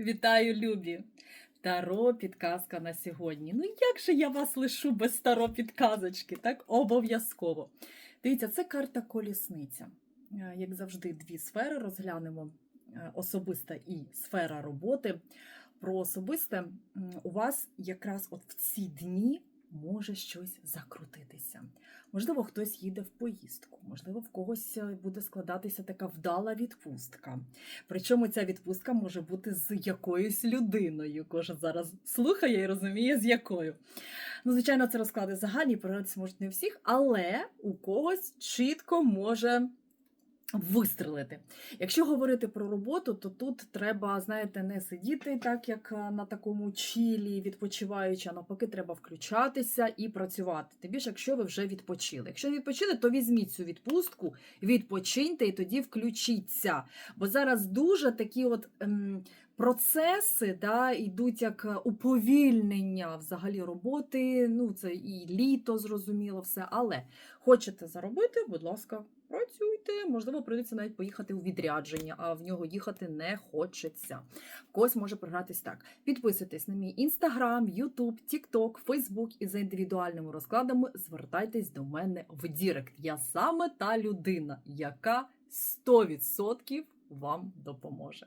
Вітаю, любі! Таро підказка на сьогодні. Ну як же я вас лишу без таро підказочки? Так обов'язково. Дивіться, це карта колісниця. Е, Як завжди, дві сфери розглянемо: е, особиста і сфера роботи. Про особисте у вас якраз от в ці дні може щось закрутитися. Можливо, хтось їде в поїздку, можливо, в когось е, буде складатися така вдала відпустка. Причому ця відпустка може бути з якоюсь людиною. Кожен зараз слухає і розуміє, з якою. Ну, звичайно, це розклади загальні, передатися можуть не всіх, але у когось чітко може. Вистрелити. Якщо говорити про роботу, то тут треба, знаєте, не сидіти так, як е, на такому чілі, відпочиваючи, а навпаки, треба включатися і працювати. Тим більше, якщо ви вже відпочили. Якщо відпочили, то візьміть цю відпустку, відпочиньте і тоді включіться. Бо зараз дуже такі от ем, процеси да, йдуть як е, уповільнення взагалі роботи. Ну, це і літо, зрозуміло, все. Але хочете заробити, будь ласка, працюйте. Можливо, прийдеться навіть поїхати у відрядження, а в нього їхати не хочеться. В Когось може програтись так. Підписуйтесь на мій інстаграм, Ютуб, Тікток, Фейсбук і за індивідуальними розкладами звертайтесь до мене в Дірект. Я саме та людина, яка 100% вам допоможе.